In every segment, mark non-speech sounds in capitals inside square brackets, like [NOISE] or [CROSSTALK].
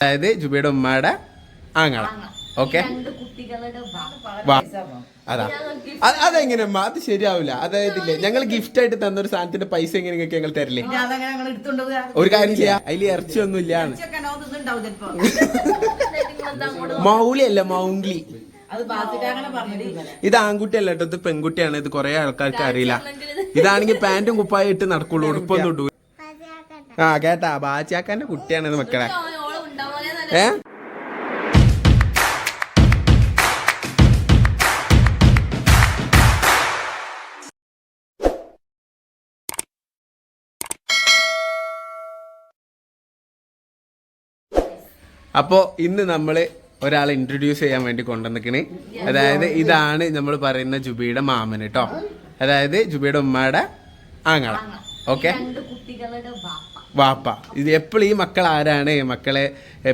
അതായത് ജുബിയുടെ ഉമ്മയുടെ ആങ്ങള. ഓക്കെ അതാ. അത് അതെങ്ങനെ ഉമ്മ? അത് ശരിയാവില്ല അതായത് ഇല്ലേ ഞങ്ങൾ ഗിഫ്റ്റ് ആയിട്ട് തന്ന ഒരു സാധനത്തിന്റെ പൈസ എങ്ങനെ നിങ്ങൾക്ക് ഞങ്ങൾ തരില്ലേ. ഒരു കാര്യം ചെയ്യാ. അതിൽ ഇറച്ചി ഒന്നും ഇല്ല മൗലി അല്ല മൗംഗ്ലി. ഇത് ആൺകുട്ടിയല്ല കേട്ടോ ഇത് പെൺകുട്ടിയാണ്. ഇത് കൊറേ ആൾക്കാർക്ക് അറിയില്ല. ഇതാണെങ്കിൽ പാന്റും കുപ്പായും ഇട്ട് നടക്കുള്ളൂ. [LAUGHS] ഉടുപ്പൊന്നും ഇടൂ ആ കേട്ടാ. ബാച്ചിയാക്കാന്റെ കുട്ടിയാണ് മക്കളെ. ഏ? അപ്പോ ഇന്ന് നമ്മൾ ഒരാളെ ഇൻട്രൊഡ്യൂസ് ചെയ്യാൻ വേണ്ടി കൊണ്ടുവന്നിക്കണേ അതായത് ഇതാണ് നമ്മൾ പറയുന്ന ജുബിയുടെ മാമൻ കേട്ടോ. അതായത് ജുബിയുടെ ഉമ്മയുടെ ആങ്ങള. ഓക്കെ വാപ്പ. ഇത് എപ്പോഴും ഈ മക്കൾ ആരാണ്? മക്കളെ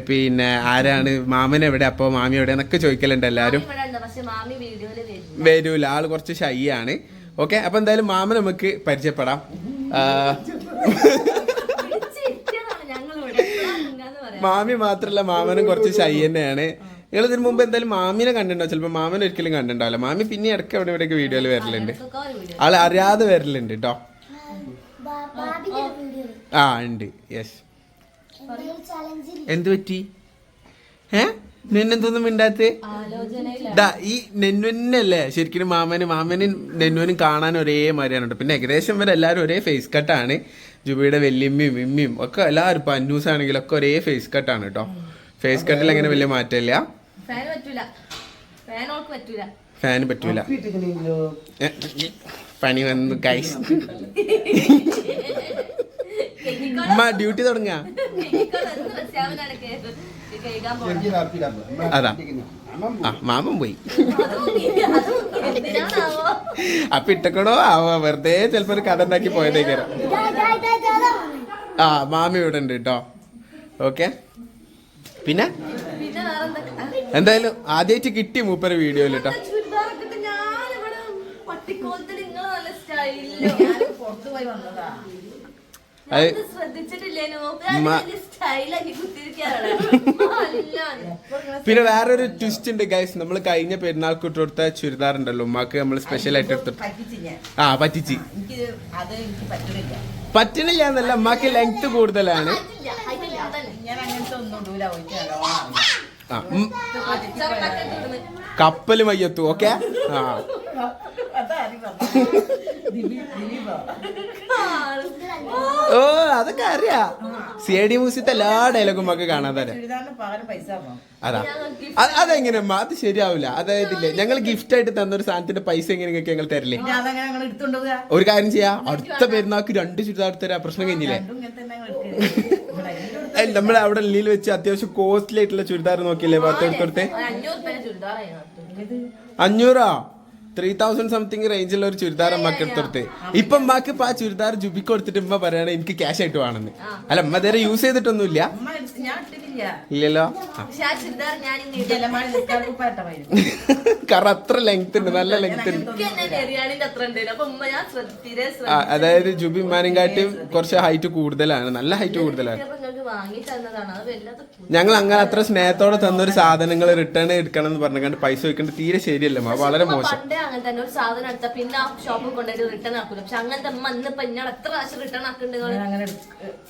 പിന്നെ ആരാണ്? മാമൻ എവിടെ? അപ്പോൾ മാമി എവിടെ? എന്നൊക്കെ ചോദിക്കലുണ്ട് എല്ലാവരും ഇവിടെ ഉണ്ട്. പക്ഷെ മാമി വീഡിയോയിൽ വരും വരൂല. ആൾ കുറച്ച് ഷൈ ആണ്. ഓക്കെ അപ്പൊ എന്തായാലും മാമൻ നമുക്ക് പരിചയപ്പെടാം. മാമി മാത്രല്ല മാമനും കുറച്ച് ഷൈ തന്നെയാണ്. നിങ്ങൾ ഇതിനു മുമ്പ് എന്തായാലും മാമിനെ കണ്ടിട്ടുണ്ടോ ചിലപ്പോ മാമൻ ഒരിക്കലും കണ്ടിട്ടുണ്ടാവില്ല. മാമി പിന്നെ ഇടയ്ക്ക് എവിടെ ഇവിടെയൊക്കെ വീഡിയോയിൽ വരലുണ്ട്. ആൾ അറിയാതെ വരലുണ്ട് കേട്ടോ ആ ഉണ്ട്. യെസ് എന്ത് പറ്റി? ഏ? നിന്നെന്തൊന്നും മിണ്ടാത്തേ? ഈ നെന്നുവനല്ലേ? ശരിക്കും മാമന് മാമനും നെന്നുവനും കാണാൻ ഒരേ മാതിരിയാണ് കേട്ടോ പിന്നെ ഏകദേശം വരെ എല്ലാവരും ഒരേ ഫേസ് കട്ടാണ് ജുബിയുടെ വെല്ലിമ്മയും ഇമ്മിയും ഒക്കെ എല്ലാവരും ഇപ്പൊ അന്നൂസ് ആണെങ്കിലും ഒക്കെ ഒരേ ഫേസ് കട്ടാണ് കേട്ടോ ഫേസ് കട്ടിൽ അങ്ങനെ വലിയ മാറ്റമില്ല. ഫാൻ പറ്റൂല. ഫാൻ ഓൾക്ക് പറ്റൂല. ഫാന് പറ്റൂല. പണി വന്നു ഗൈസ് [LAUGHS] ഉമ്മ ഡ്യൂട്ടി തുടങ്ങാ. അതാ. ആ മാമൻ പോയി. അപ്പൊ ഇട്ടക്കണോ? വെറുതെ ചിലപ്പോ ഒരു കഥ ഉണ്ടാക്കി പോയതേക്കാരം ആ മാമി ഇവിടെ ഉണ്ട് കേട്ടോ ഓക്കെ. പിന്നെ? എന്തായാലും ആദ്യമായിട്ട് കിട്ടി മൂപ്പര് വീഡിയോയിൽ കേട്ടോ പട്ടിക്കോലത്തിൽ നിങ്ങൾ നല്ല സ്റ്റൈലിലോ പുറത്തു പോയി വന്നതാ അത് ശ്രദ്ധിച്ചിട്ടില്ലേനു മ- സ്റ്റൈലാക്കി കുത്തിരിക്കാണ് പിന്നെ വേറൊരു ട്വിസ്റ്റ് ഉണ്ട് ഗൈസ് നമ്മൾ കഴിഞ്ഞ പെരുന്നാൾക്ക് ഇട്ട് കൊടുത്ത ചുരിദാർ ഉണ്ടല്ലോ ഉമ്മാക്ക് നമ്മൾ സ്പെഷ്യൽ ആയിട്ട് എടുത്തിട്ട് ആ പറ്റിച്ച്. എനിക്ക് അത് എനിക്ക് പറ്റുന്നില്ല പറ്റണില്ല എന്നല്ല ഉമ്മാക്ക് ലെങ്ത് കൂടുതലാണ്. കപ്പൽ മയ്യത്തു ഓക്കെ ആ. [LAUGHS] ഓ അതൊക്കെ അറിയാ. സി ഐ ഡി മ്യൂസിയത്തെ എല്ലാ ഡയലോഗും നമുക്ക് കാണാൻ തരാം? അതാ. അത് അതെങ്ങനെ അമ്മ? അത് ശരിയാവില്ല. അതായത് ഇല്ലേ ഞങ്ങൾ ഗിഫ്റ്റ് ആയിട്ട് തന്ന ഒരു സാധനത്തിന്റെ പൈസ എങ്ങനെ നിങ്ങൾക്ക് ഞങ്ങൾ തരില്ലേ ഒരു കാര്യം ചെയ്യാ. അടുത്ത പെരുന്നാക്ക് രണ്ട് ചുരിദാർ തരാ. പ്രശ്നം കഴിഞ്ഞില്ലേ? നമ്മൾ അവിടെ ലീൽ വെച്ച് അത്യാവശ്യം കോസ്റ്റ്ലി ആയിട്ടുള്ള ചുരിദാർ നോക്കിയില്ലേ? പത്ത് എടുത്തോടത്തെ അഞ്ഞൂറ് രൂപ ചുരിദാറായിരുന്നു അഞ്ഞൂറാ? ത്രീ തൗസൻഡ് സംതിങ് റേഞ്ചിലുള്ള ഒരു ചുരിദാർ അമ്മയ്ക്ക് എടുത്തെടുത്ത് ഇപ്പൊ അമ്മയ്ക്ക് ഇപ്പൊ ആ ചുരിദാർ ജുബിക്ക് കൊടുത്തിട്ട് ഇമ്മ പറയണ എനിക്ക് ക്യാഷ് ആയിട്ട് വേണമെന്ന്. അല്ല അമ്മ ഇതുവരെ യൂസ് ചെയ്തിട്ടൊന്നുമില്ല. ഇല്ല ഇല്ലല്ലോ [LAUGHS] കാരണം അത്ര ലെങ്ത് ഉണ്ട് നല്ല ലെങ്ത് ഉണ്ട്. അതായത് ജുബി ഉമ്മാനെങ്കാട്ടും കുറച്ച് ഹൈറ്റ് കൂടുതലാണ്. നല്ല ഹൈറ്റ് കൂടുതലാണ്. ഞങ്ങൾ അങ്ങനെ അത്ര സ്നേഹത്തോടെ തന്നൊരു സാധനങ്ങൾ റിട്ടേൺ എടുക്കണം എന്ന് പറഞ്ഞുകൊണ്ട് പൈസ വെക്കേണ്ടത് തീരെ ശരിയല്ല വളരെ മോശം. അങ്ങനെ തന്നെ ഒരു സാധനം എടുത്താ പിന്നെ ആ ഷോപ്പിൽ കൊണ്ടുപോയിട്ട് റിട്ടേൺ ആക്കൂല. പക്ഷെ അങ്ങനത്തെ അമ്മ ഇന്നിപ്പോ ഇന്നാൾ എത്ര പ്രാവശ്യം റിട്ടേൺ ആക്കുന്നുണ്ട് ഞാൻ അങ്ങനെ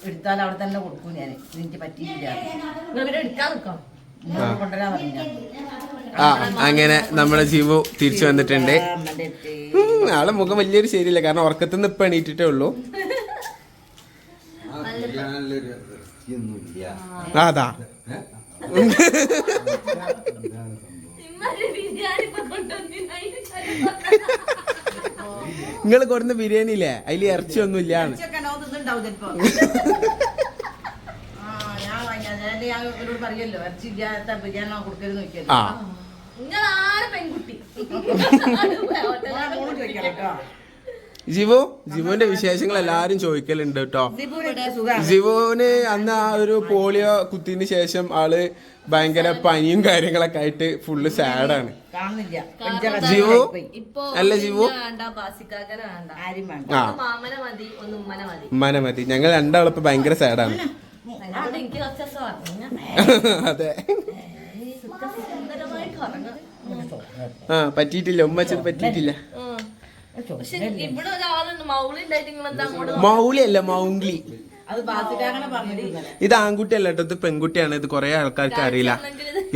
എടുത്താൽ അവിടെ തന്നെ കൊടുക്കും ഞാൻ എനിക്ക് പറ്റിയില്ല നിങ്ങൾ പിന്നെ എടുക്കാൻ നിൽക്കാം ഇങ്ങോട്ട് കൊണ്ടുവരാൻ പറഞ്ഞു ആ അങ്ങനെ നമ്മുടെ ജീവു തിരിച്ചു വന്നിട്ടുണ്ട്. ആളെ മുഖം വലിയൊരു ശരിയില്ല. കാരണം ഉറക്കത്തിൽ നിന്ന് ഇപ്പൊ എണീറ്റിട്ടേ ഉള്ളൂ. അതാ. [LAUGHS] [LAUGHS] നിങ്ങൾ കൊടുന്ന ബിരിയാണി ഇല്ലേ? അതിൽ [LAUGHS] ഇറച്ചി ഒന്നും തിന്നുണ്ടാവും ആ, പെൺകുട്ടി. ജിവു ജിവുവിന്റെ വിശേഷങ്ങൾ എല്ലാരും ചോദിക്കലുണ്ട് കേട്ടോ. ജിവോന് ജിവുവിന് അന്ന് ആ ഒരു പോളിയോ കുത്തിന് ശേഷം ആൾ ഭയങ്കര പനിയും കാര്യങ്ങളൊക്കെ ആയിട്ട് ഫുള്ള് സാഡാണ് കാണുന്നില്ല. ജിവു? അല്ല ജിവോ? ആ. ഉമ്മനെ മതി. ഞങ്ങൾ രണ്ടാളിപ്പോ ഭയങ്കര സാഡാണ് അതെ. ആ പറ്റിയിട്ടില്ല. ഉമ്മച്ചത് പറ്റിയിട്ടില്ല. മൗലി അല്ല മൗംഗ്ലി. അത് ബാസിക്കാങ്ങനെ പറഞ്ഞത് ഇത് ആൺകുട്ടിയല്ല കേട്ടോ ഇത് പെൺകുട്ടിയാണ്. ഇത് കുറെ ആൾക്കാർക്ക് അറിയില്ല.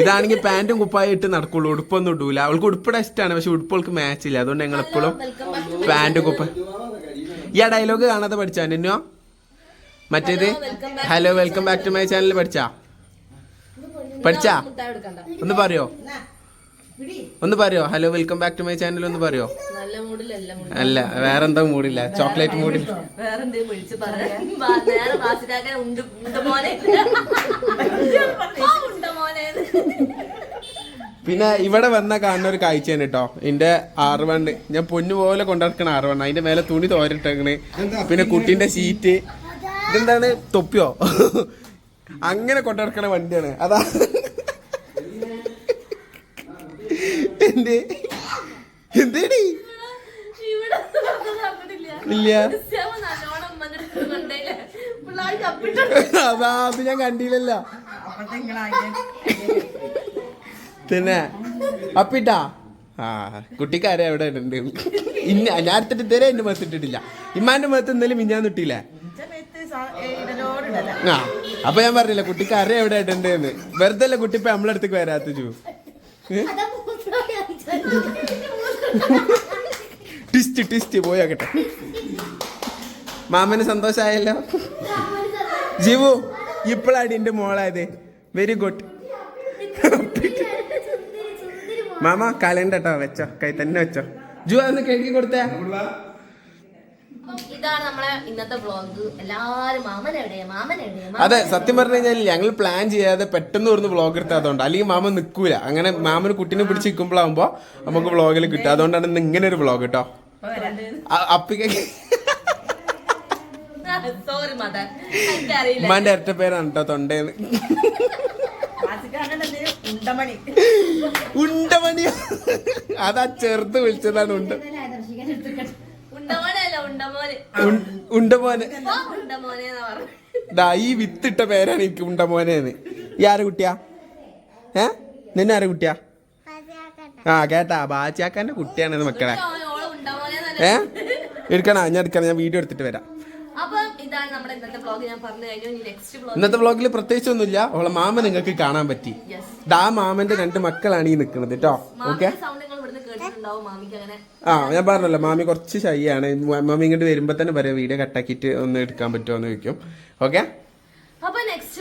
ഇതാണെങ്കിൽ പാന്റും കുപ്പായ ഇട്ട് നടക്കുള്ളൂ. ഉടുപ്പൊന്നും ഇടൂല. അവൾക്ക് ഉടുപ്പിടെ ഇഷ്ടമാണ് പക്ഷെ ഉടുപ്പുകൾക്ക് മാച്ച് ഇല്ല. അതുകൊണ്ട് ഞങ്ങൾ എപ്പോഴും പാന്റും കുപ്പ ഈ ആ ഡയലോഗ് കാണാതെ പഠിച്ചാ? നിന്നോ? മറ്റേത്? Hello welcome back to my channel പഠിച്ചാ? പഠിച്ചാ? ഒന്ന് പറയോ? ഒന്ന് പറയോ? Hello welcome back to my channel ഒന്ന് പറയോ? അല്ല വേറെന്താ മൂടില്ല. ചോക്ലേറ്റ് മൂടില്ല. വേറെന്തേ വിളിച്ച് നേരെ ഉണ്ട് ഉണ്ട് മോനെ. [LAUGHS] ഉണ്ട് മോനെ. പിന്നെ ഇവിടെ വന്ന കാണുന്ന ഒരു കാഴ്ചയാണ് കേട്ടോ എന്റെ ആറുവണ്ട് ഞാൻ പൊന്നു പോലെ കൊണ്ടിറക്കണ ആറുവണ്ണ അതിന്റെ മേലെ തുണി തോരട്ടേക്കണ് പിന്നെ കുട്ടീന്റെ സീറ്റ് ഇതെന്താണ്? തൊപ്പിയോ? അങ്ങനെ കൊണ്ടിറക്കണ വണ്ടിയാണ്. അതാ. എന്തേ? എന്തേടി. ഇല്ല. ഞാൻ കണ്ടില്ലല്ലോ. പിന്നെ അപ്പിട്ടാ? ആ കുട്ടിക്കാരെ അവിടെ ഉണ്ട് ഇന്ന ഞാൻ എടുത്തിട്ട് ഇതുവരെ എന്റെ മുഖത്ത് ഇട്ടിട്ടില്ല. ഇമ്മാന്റെ മുഖത്ത് എന്തായാലും മിഞ്ഞാൻ ഇട്ടില്ല? ആ അപ്പൊ ഞാൻ പറഞ്ഞില്ല കുട്ടിക്കാരെ എവിടെ ഇടണ്ടേന്ന്. വെറുതെ അല്ല കുട്ടി ഇപ്പൊ നമ്മളെ അടുത്തേക്ക് വരാത്ത ടിസ്റ്റ് ടിസ്റ്റ് പോയാകട്ടെ. മാമന് സന്തോഷമായല്ലോ. ജീവു ഇപ്പോഴാണ് എന്റെ മോളായത്? വെരി ഗുഡ് മാമ കളയണ്ടട്ടോ വെച്ചോ കൈ തന്നെ വെച്ചോ. ജു അന്ന് കേൾക്കി കൊടുത്തേ. ഇതാണ് നമ്മളെ ഇന്നത്തെ വ്ളോഗ് എല്ലാരും മാമൻ എവിടെയാ? മാമൻ എവിടെയാ? അതെ സത്യം പറഞ്ഞു കഴിഞ്ഞാൽ ഞങ്ങൾ പ്ലാൻ ചെയ്യാതെ പെട്ടെന്ന് ഒരു വ്ളോഗ് എടുത്തതുകൊണ്ട് അല്ലെങ്കിൽ മാമൻ നിൽക്കൂല അങ്ങനെ മാമന് കുട്ടീനെ പിടിച്ച് നിൽക്കുമ്പോഴാകുമ്പോ നമുക്ക് വ്ളോഗിൽ കിട്ടും. അതുകൊണ്ടാണ് ഇന്ന് ഇങ്ങനെ ഒരു വ്ളോഗ് കേട്ടോ അപ്പിക്ക് സോറി മദർ ഉമ്മാന്റെ ഇരട്ട പേരാണ് കേട്ടോ തൊണ്ടേന്ന്. ഉണ്ടമണി. ഉണ്ടമണി. അതാ ചെറുത്ത് വിളിച്ചതാണ് ഉണ്ട് ഉണ്ടമോനെ. ഉണ്ടമോന്. ഈ വിത്തിട്ട പേരാണ് എനിക്ക് ഉണ്ടമോനേന്ന്. ഈ ആരെ കുട്ടിയാ? ഏ? നിന്നെ ആരെ കുട്ടിയാ? ആ കേട്ടാ ബാച്ചിയാക്കാന്റെ കുട്ടിയാണ് മക്കളെ. ഏ? എടുക്കണ? ഞാൻ എടുക്കണം? ഞാൻ വീഡിയോ എടുത്തിട്ട് വരാം. ഇന്നത്തെ വ്ളോഗ് ഞാൻ പറഞ്ഞു കഴിഞ്ഞു. ഇനി നെക്സ്റ്റ് വ്ളോഗ് ഇന്നത്തെ വ്ളോഗിൽ പ്രത്യേകിച്ച് ഒന്നുമില്ല അവളെ മാമ നിങ്ങൾക്ക് കാണാൻ പറ്റി. യെസ് ദാ മാമന്റെ രണ്ട് മക്കളാണ് ഈ നിൽക്കുന്നത് കേട്ടോ ഓക്കെ മാമിന്റെ സൗണ്ട് നിങ്ങൾ ഇവിടുന്ന് കേട്ടിട്ടുണ്ടാവും. മാമിക്ക് അങ്ങനെ ആ ഞാൻ പറഞ്ഞല്ലോ മാമി കുറച്ച് ഷൈ ആണ്. മാമി ഇങ്ങോട്ട് വരുമ്പോ തന്നെ പറയാം വീഡിയോ കട്ടാക്കിട്ട് ഒന്ന് എടുക്കാൻ പറ്റുമോ? എന്ന് ചോദിക്കും. ഓക്കെ അപ്പൊ നെക്സ്റ്റ്